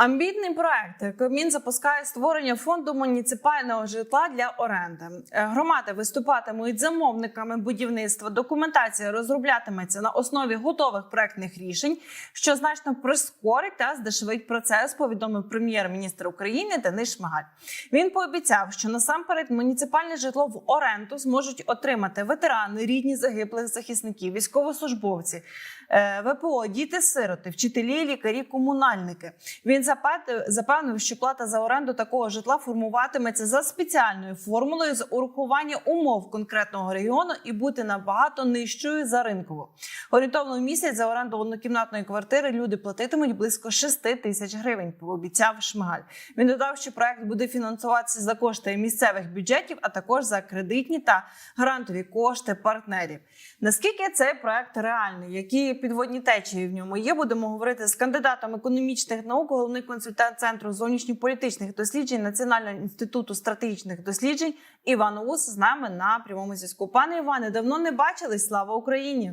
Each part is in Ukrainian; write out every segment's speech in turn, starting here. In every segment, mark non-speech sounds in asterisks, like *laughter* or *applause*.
Амбітний проект Кабмін запускає створення фонду муніципального житла для оренди. Е, Громади виступатимуть замовниками будівництва. Документація розроблятиметься на основі готових проектних рішень, що значно прискорить та здешевить процес. Повідомив прем'єр-міністр України Денис Шмигаль. Він пообіцяв, що насамперед муніципальне житло в оренду зможуть отримати ветерани, рідні загиблих захисників, військовослужбовці, е, ВПО, діти-сироти, вчителі, лікарі, комунальники. Він запевнив, що плата за оренду такого житла формуватиметься за спеціальною формулою з урахування умов конкретного регіону і бути набагато нижчою за ринкову. Орієнтовно в місяць за оренду однокімнатної квартири люди платитимуть близько 6 тисяч гривень. Пообіцяв Шмигаль. Він додав, що проект буде фінансуватися за кошти місцевих бюджетів, а також за кредитні та грантові кошти партнерів. Наскільки цей проект реальний? Які підводні течії в ньому є? Будемо говорити з кандидатом економічних наук, головний консультант центру зовнішньополітичних досліджень Національного інституту стратегічних досліджень Іван Ус з нами на прямому зв'язку. Пане Іване, давно не бачились. Слава Україні!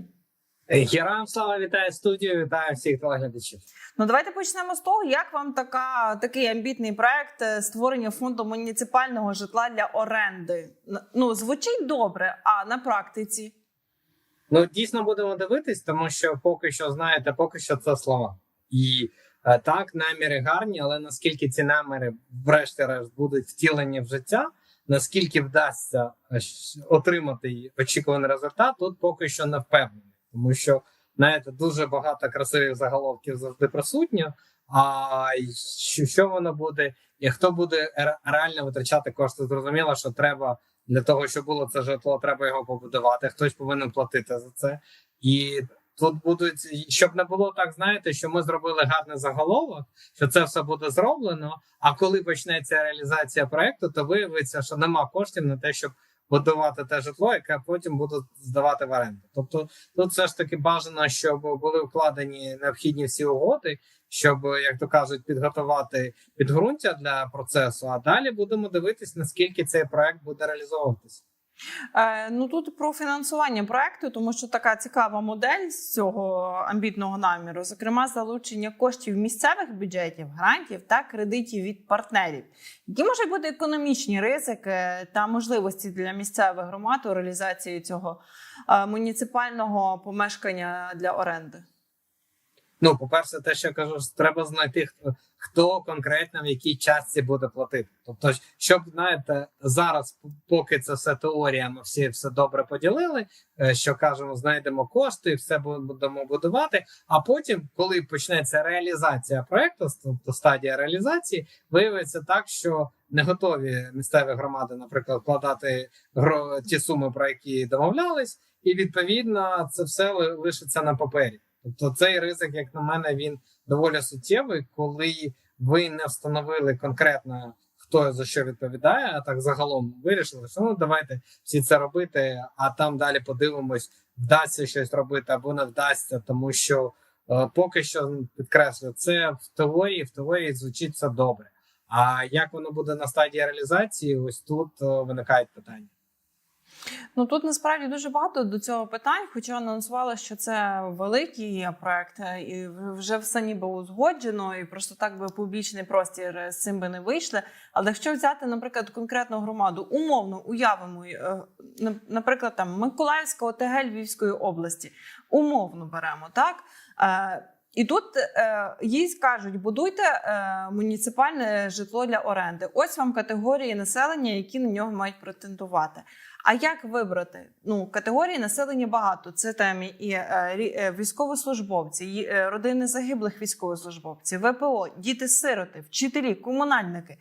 Героям слава вітаю студію, вітаю всіх телеглядачів. Ну давайте почнемо з того, як вам така такий амбітний проект е, створення фонду муніципального житла для оренди. Ну звучить добре, а на практиці. Ну дійсно будемо дивитись, тому що поки що знаєте, поки що це слова. І е, так, наміри гарні, але наскільки ці наміри, врешті-решт, будуть втілені в життя, наскільки вдасться е, отримати очікуваний результат, тут поки що не впевнений, тому що знаєте, дуже багато красивих заголовків завжди присутньо. А що воно буде, і хто буде реально витрачати кошти? Зрозуміло, що треба для того, щоб було це житло, треба його побудувати. Хтось повинен платити за це. І тут будуть, щоб не було так, знаєте, що ми зробили гарний заголовок, що це все буде зроблено. А коли почнеться реалізація проекту, то виявиться, що нема коштів на те, щоб будувати те житло, яке потім будуть здавати в оренду. Тобто, тут все ж таки бажано, щоб були вкладені необхідні всі угоди, щоб, як то кажуть, підготувати підґрунтя для процесу. А далі будемо дивитись, наскільки цей проект буде реалізовуватися. Е, ну тут про фінансування проекту, тому що така цікава модель з цього амбітного наміру, зокрема, залучення коштів місцевих бюджетів, грантів та кредитів від партнерів. Які можуть бути економічні ризики та можливості для місцевих громад у реалізації цього е, муніципального помешкання для оренди? Ну, по-перше, те, що я кажу, треба знайти хто, хто конкретно в якій частці буде платити. Тобто, щоб знаєте, зараз, поки це все теорія, ми всі все добре поділили. е, Що кажемо, знайдемо кошти, все будемо будувати. А потім, коли почнеться реалізація проекту, тобто стадія реалізації, виявиться так, що не готові місцеві громади, наприклад, вкладати ті суми, про які домовлялись, і відповідно це все ли- лишиться на папері. Тобто цей ризик, як на мене, він доволі суттєвий, коли ви не встановили конкретно хто за що відповідає, а так загалом вирішили, що ну давайте всі це робити, а там далі подивимось, вдасться щось робити або не вдасться, тому що е, поки що підкреслю, це в теорії, в теорії звучить все добре. А як воно буде на стадії реалізації, ось тут е, виникають питання. Ну тут насправді дуже багато до цього питань, хоча анонсували, що це великий проект, е, і вже все ніби узгоджено, і просто так би публічний простір з цим би не вийшли. Але якщо взяти, наприклад, конкретну громаду, умовно уявимо, е, наприклад, там Миколаївська ОТГ Львівської області, умовно беремо так. Е, І тут е, їй скажуть, будуйте е, муніципальне житло для оренди. Ось вам категорії населення, які на нього мають претендувати. А як вибрати? Ну, категорії населення багато. Це там і е, е, військовослужбовці, і, е, родини загиблих військовослужбовців, ВПО, діти-сироти, вчителі, комунальники.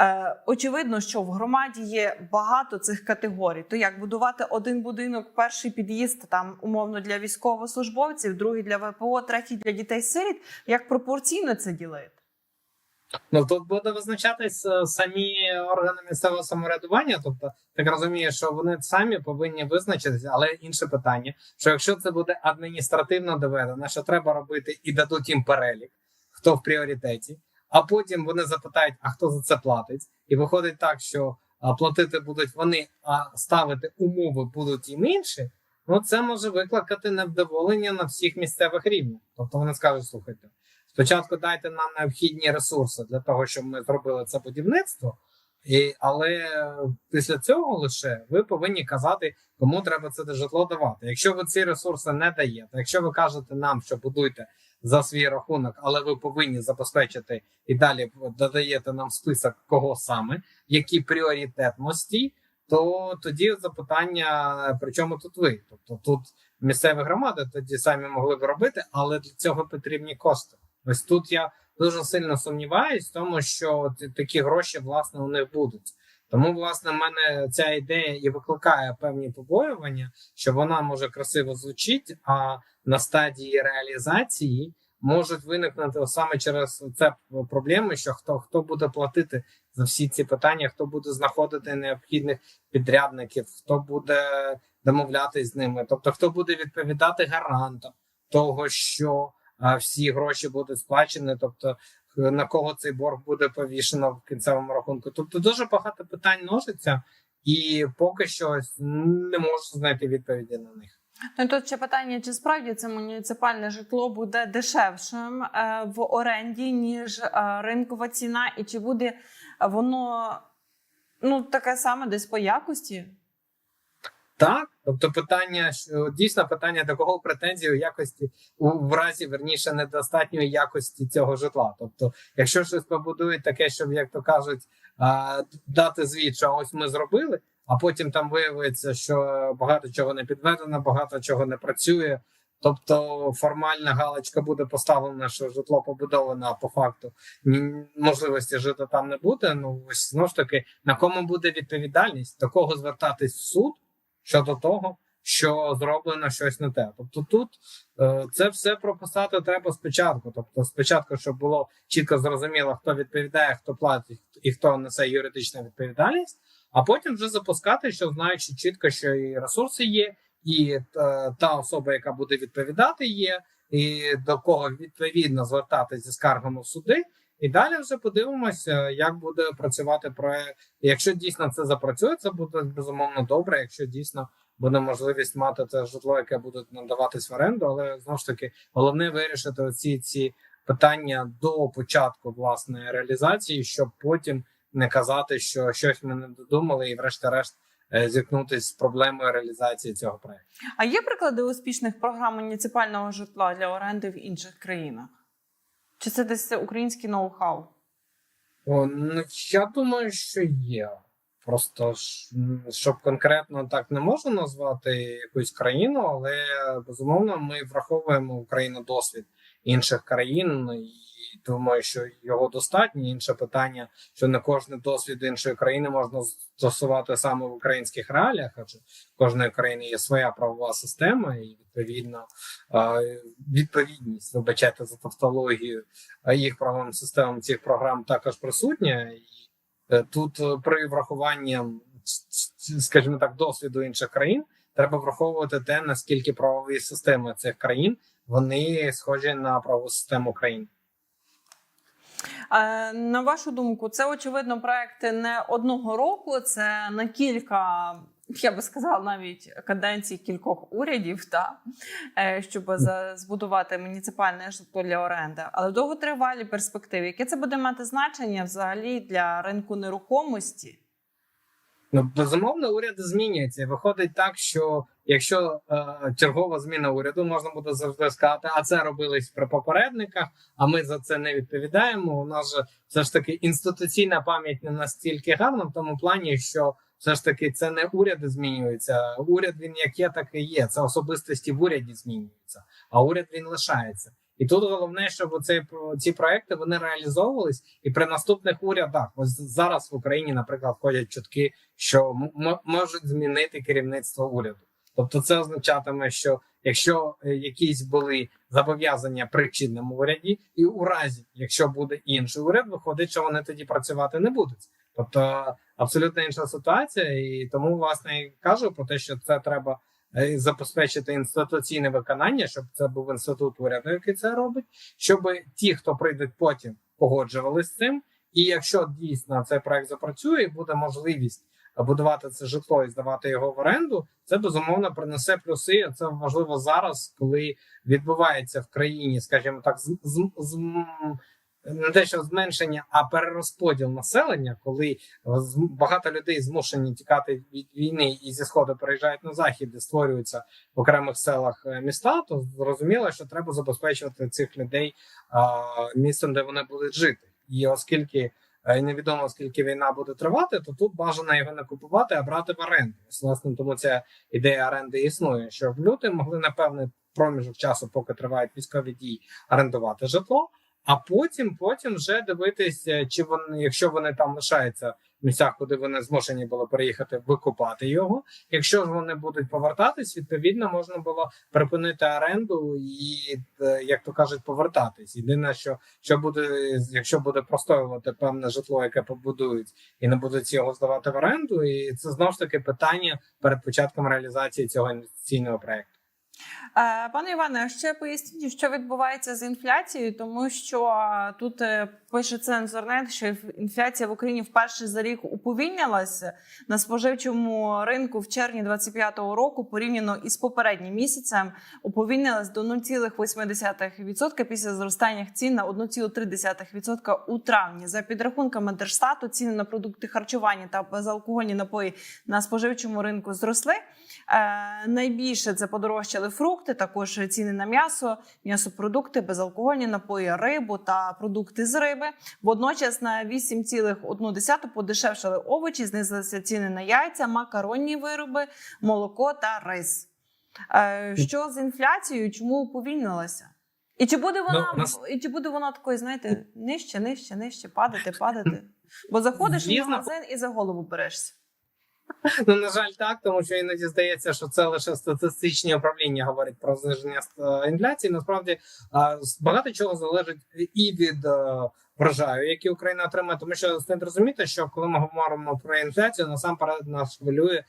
Е, очевидно, що в громаді є багато цих категорій. То як будувати один будинок, перший під'їзд там умовно для військовослужбовців, другий для ВПО, третій для дітей-сиріт. Як пропорційно це ділити? Ну тут буде визначатись е, самі органи місцевого самоврядування. Тобто, так розумію, що вони самі повинні визначитися, але інше питання: що якщо це буде адміністративно доведено, що треба робити і дадуть їм перелік, хто в пріоритеті, а потім вони запитають, а хто за це платить, і виходить так, що платити будуть вони, а ставити умови будуть їм інші. Ну це може викликати невдоволення на всіх місцевих рівнях. Тобто вони скажуть: слухайте, спочатку дайте нам необхідні ресурси для того, щоб ми зробили це будівництво. І, але після цього лише ви повинні казати, кому треба це житло давати. Якщо ви ці ресурси не даєте, якщо ви кажете нам, що будуйте за свій рахунок, але ви повинні забезпечити і далі додаєте нам список кого саме, які пріоритетності, то тоді запитання: при чому тут ви? Тобто тут місцеві громади тоді самі могли б робити, але для цього потрібні кошти. Ось тут я дуже сильно сумніваюсь, в тому що т- такі гроші власне у них будуть. Тому, власне, в мене ця ідея і викликає певні побоювання, що вона може красиво звучить, а на стадії реалізації можуть виникнути саме через це проблеми, що хто хто буде платити за всі ці питання, хто буде знаходити необхідних підрядників, хто буде домовлятись з ними, тобто хто буде відповідати гарантам того, що всі гроші будуть сплачені, тобто на кого цей борг буде повішено в кінцевому рахунку. Тобто дуже багато питань носиться, і поки що не можу знайти відповіді на них. Ну тут ще питання: чи справді це муніципальне житло буде дешевшим е, в оренді, ніж е, ринкова ціна, і чи буде воно ну таке саме десь по якості? Так, тобто питання дійсно питання до кого претензії у якості у в разі верніше недостатньої якості цього житла. Тобто, якщо щось побудують таке, щоб як то кажуть, дати звіт, що ось ми зробили, а потім там виявиться, що багато чого не підведено, багато чого не працює. Тобто формальна галочка буде поставлена, що житло побудоване, а по факту можливості жити там не буде. Ну ось знову ж таки, на кому буде відповідальність, до кого звертатись в суд щодо того, що зроблено щось не те. Тобто, тут е, це все прописати треба спочатку. Тобто, спочатку, щоб було чітко зрозуміло, хто відповідає, хто платить і хто несе юридичну відповідальність, а потім вже запускати, що знаючи чітко, що і ресурси є, і е, та особа, яка буде відповідати, є, і до кого відповідно звертатися зі скаргами в суди. І далі вже подивимося, як буде працювати проект. Якщо дійсно це запрацює, це буде безумовно добре. Якщо дійсно буде можливість мати це житло, яке буде надаватись в оренду, але знову ж таки головне вирішити оці ці питання до початку власної реалізації, щоб потім не казати, що щось ми не додумали, і врешті-решт е, зіткнутися з проблемою реалізації цього проекту. А є приклади успішних програм муніципального житла для оренди в інших країнах? Чи це десь український ноу-хау? Ну, я думаю, що є. Просто щоб конкретно так не можу назвати якусь країну, але безумовно ми враховуємо Україну досвід інших країн, і думаю, що його достатньо. Інше питання, що не кожен досвід іншої країни можна стосувати саме в українських реаліях, адже кожної країни є своя правова система, і відповідно відповідність, вибачайте за тавтологію, їх правовим системам цих програм також присутня. І е, тут е, при врахуванні, скажімо так, досвіду інших країн, треба враховувати те, наскільки правові системи цих країн вони схожі на правову систему України. Е, На вашу думку, це очевидно проекти не одного року, це на кілька, я би сказала, навіть каденцій кількох урядів, та, е, щоб збудувати муніципальне житло для оренди. Але в довготривалій перспективі, яке це буде мати значення взагалі для ринку нерухомості? Ну, безумовно, уряди змінюються. Виходить так, що якщо е, чергова зміна уряду, можна буде завжди сказати, а це робилось при попередниках, а ми за це не відповідаємо. У нас же все ж таки інституційна пам'ять не настільки гарна в тому плані, що все ж таки це не уряди змінюються. Уряд він як є, так і є. Це особистості в уряді змінюються, а уряд він лишається. І тут головне, щоб оцей ці проекти вони реалізовувались, і при наступних урядах, ось зараз в Україні, наприклад, ходять чутки, що можуть змінити керівництво уряду. Тобто, це означатиме, що якщо е, якісь були зобов'язання при чинному уряді, і у разі, якщо буде інший уряд, виходить, що вони тоді працювати не будуть. Тобто абсолютно інша ситуація, і тому власне кажу про те, що це треба е, забезпечити інституційне виконання, щоб це був інститут уряду, який це робить, щоб ті, хто прийдуть потім, погоджували з цим. І якщо дійсно цей проект запрацює, буде можливість будувати це житло і здавати його в оренду, це безумовно принесе плюси. Це важливо зараз, коли відбувається в країні, скажімо так, з, з, з не те, що зменшення, а перерозподіл населення, коли багато людей змушені тікати від війни і зі сходу переїжджають на захід, де створюються в окремих селах е, міста, то зрозуміло, що треба забезпечувати цих людей а, місцем, де вони будуть жити. І оскільки е, невідомо скільки війна буде тривати, то тут бажано його не купувати, а брати в оренду. Ось, Власне, тому ця ідея оренди існує, щоб люди могли на певний проміжок часу, поки тривають військові дії, орендувати житло. А потім, потім вже дивитися, чи вони, якщо вони там лишаються місцях, куди вони змушені були переїхати, викупати його. Якщо ж вони будуть повертатись, відповідно можна було припинити оренду і, е, як то кажуть, повертатись. Єдине, що що буде, якщо буде простоювати певне житло, яке побудують, і не будуть його здавати в оренду, і це знову ж таки питання перед початком реалізації цього інвестиційного проекту. Е, Пане Іване, ще поясніть, що відбувається з інфляцією, тому що е, тут е, пише цензорнет, що інфляція в Україні вперше за рік уповільнилася на споживчому ринку в червні 25-го року, порівняно із попереднім місяцем, уповільнилась до 0,8% після зростання цін на 1,3% у травні. За підрахунками Держстату, ціни на продукти харчування та безалкогольні напої на споживчому ринку зросли. Е, найбільше це подорожчали фрукти, також ціни на м'ясо, м'ясопродукти, безалкогольні напої, рибу та продукти з риби. Водночас на 8,1 подешевшали овочі, знизилися ціни на яйця, макаронні вироби, молоко та рис. Е, що з інфляцією? Чому уповільнилася? І чи буде вона Ну, нас- і чи буде вона такою, знаєте, нижче, нижче, нижче, падати, падати? Бо заходиш в магазин і за голову берешся. *laughs* Ну, на жаль, так, тому що іноді здається, що це лише статистичні управління говорять про зниження інфляції. Насправді багато чого залежить і від е, врожаю, який Україна отримає, тому що слід розуміти, що коли ми говоримо про інфляцію, насамперед нас хвилює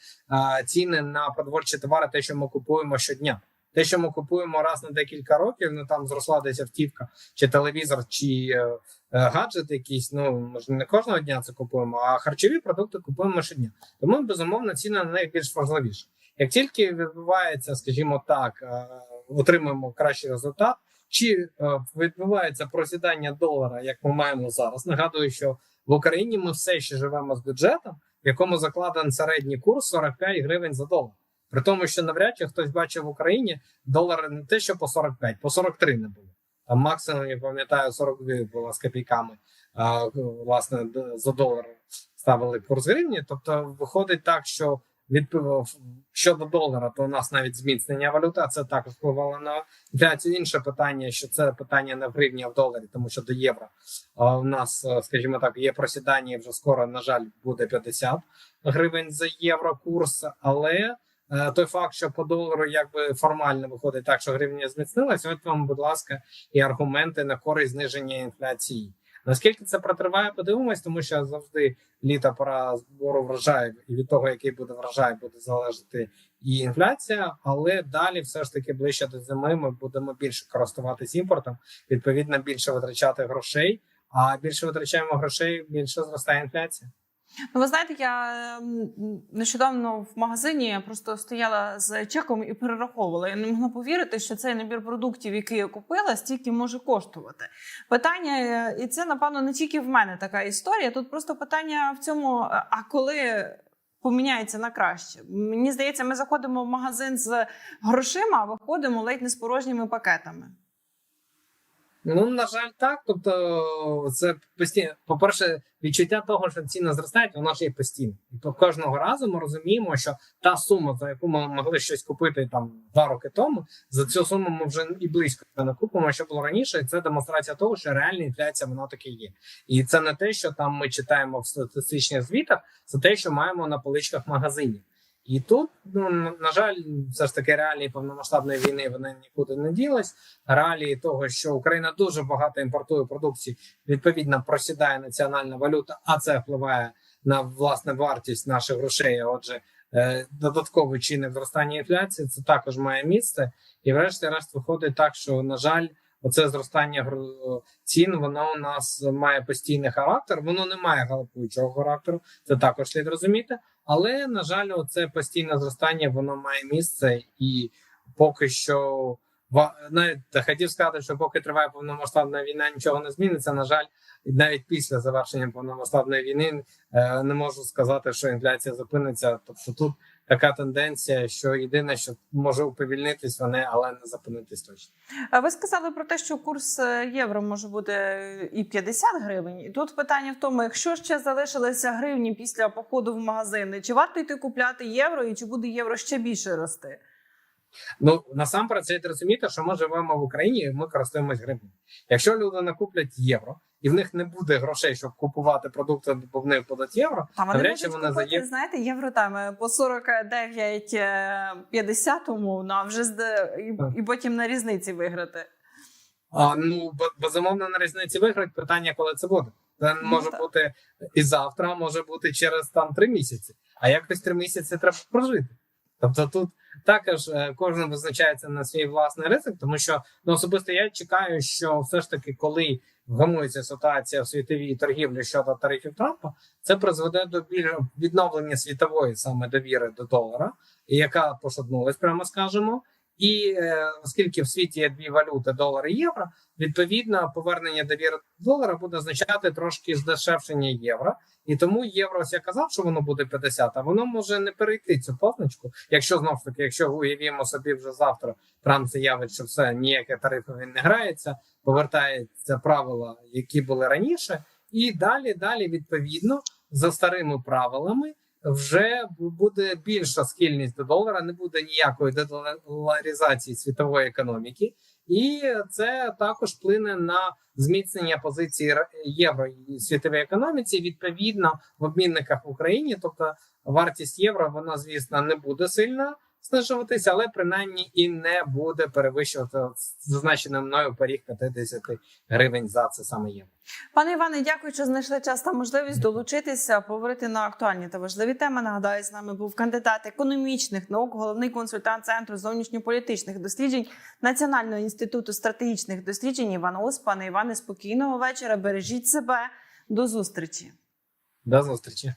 ціни на продовольчі товари, те, що ми купуємо щодня. Те, що ми купуємо раз на декілька років, ну там зросла десь автівка, чи телевізор, чи е, е, гаджет якийсь. Ну ми ж не кожного дня це купуємо, а харчові продукти купуємо щодня. Тому безумовно ціна на них більш важливіша. Як тільки відбувається, скажімо так, е, отримуємо кращий результат, чи е, відбувається просідання долара, як ми маємо зараз. Нагадую, що в Україні ми все ще живемо з бюджетом, в якому закладений середній курс 45 гривень за долар. При тому, що навряд чи хтось бачив в Україні долари не те, що по 45, по 43 не було. Там максимум, я пам'ятаю, 42 було з копійками. А, власне, за долар ставили курс гривні. Тобто, виходить так, що від щодо долара, то у нас навіть зміцнення валюти, а це також впливало на інфляцію. Інше питання, що це питання не в гривні, а в доларі, тому що до євро а, у нас, скажімо так, є просідання. і Вже скоро, на жаль, буде 50 гривень за євро курс, але. Е, Той факт, що по долару якби формально виходить так, що гривня зміцнилась, от вам, будь ласка, і аргументи на користь зниження інфляції. Наскільки це протриває, подивимось, тому що завжди літа пора збору врожаю, і від того, який буде врожай, буде залежати і інфляція. Але далі, все ж таки, ближче до зими, ми будемо більше користуватись імпортом, відповідно, більше витрачати грошей. А більше витрачаємо грошей, більше зростає інфляція. Ну, ви знаєте, я нещодавно в магазині просто стояла з чеком і перераховувала. Я не могла повірити, що цей набір продуктів, який я купила, стільки може коштувати. Питання, е, і це напевно не тільки в мене така історія. Тут просто питання в цьому: е, а коли поміняється на краще? Мені здається, ми заходимо в магазин з грошима, а виходимо ледь не з порожніми пакетами. Ну на жаль, так. Тобто, це постійно. По перше, відчуття того, що ціни зростають, воно ж є постійно. І по кожного разу ми розуміємо, що та сума, за яку ми могли щось купити там два роки тому, за цю суму ми вже і близько не купимо, що було раніше. І це демонстрація того, що реальна інфляція вона таки є. І це не те, що там ми читаємо в статистичних звітах, це те, що маємо на поличках магазинів. І тут, ну на- жаль, все ж таки реалії повномасштабної війни вони нікуди не ділись. Реалії того, що Україна дуже багато імпортує продукції, відповідно просідає національна валюта, а це впливає на власне вартість наших грошей. Отже, е, додатковий чинник зростання інфляції це також має місце. І, врешті-решт, виходить так, що на жаль, оце зростання цін, воно у нас має постійний характер. Воно не має галопуючого характеру. Це також слід розуміти. Але на жаль, це постійне зростання воно має місце, і поки що навіть хотів сказати, що поки триває повномасштабна війна, нічого не зміниться. На жаль, навіть після завершення повномасштабної війни е, не можу сказати, що інфляція зупиниться. Тобто тут така тенденція, що єдине, що може уповільнитись, вони, але не зупинитись точно. А Ви сказали про те, що курс е, євро може бути і 50 гривень. І тут питання в тому, якщо ще залишилися гривні після походу в магазини, чи варто йти купляти євро, і чи буде євро ще більше рости? Ну насамперед слід розуміти, що ми живемо в Україні, і ми користуємось гривнею. Якщо люди накуплять євро, і в них не буде грошей, щоб купувати продукти, бо в них будуть євро. Там вони можуть вони купити, євро. знаєте, євро там е, по 49,50 умовно, а вже зде- і, і потім на різниці виграти. А ну бе- безумовно на різниці виграють. Питання, коли це буде. Це Ну, може так. бути і завтра, може бути через там три місяці. А якось три місяці треба прожити. Тобто тут також е, кожен визначається на свій власний ризик, тому що ну особисто я чекаю, що все ж таки, коли вгамується ситуація в світовій торгівлі щодо тарифів Трампа, це призведе до більш відновлення світової саме довіри до долара, яка пошатнулась, прямо скажемо. І е, оскільки в світі є дві валюти долар і євро, відповідно повернення довіри до долара буде означати трошки здешевшення євро. І тому євро, ось я казав, що воно буде 50, а воно може не перейти цю позначку. Якщо знов ж таки, якщо уявімо собі вже завтра, Трамп заявить, що все ніяке тарифи не грається, повертаються правила, які були раніше, і далі, далі, відповідно, за старими правилами. Вже буде більша схильність до долара, не буде ніякої дедоларизації світової економіки, і це також вплине на зміцнення позиції євро і світовій економіці. Відповідно, в обмінниках в Україні, тобто вартість євро, вона звісно не буде сильно знижуватися, але принаймні і не буде перевищувати зазначений мною поріг 50 гривень за це саме євро. Пане Іване, дякую, що знайшли час та можливість долучитися, поговорити на актуальні та важливі теми. Нагадаю, з нами був кандидат економічних наук, головний консультант центру зовнішньополітичних досліджень Національного інституту стратегічних досліджень Іван Ос. Пане Іване, спокійного вечора. Бережіть себе. До зустрічі. До зустрічі.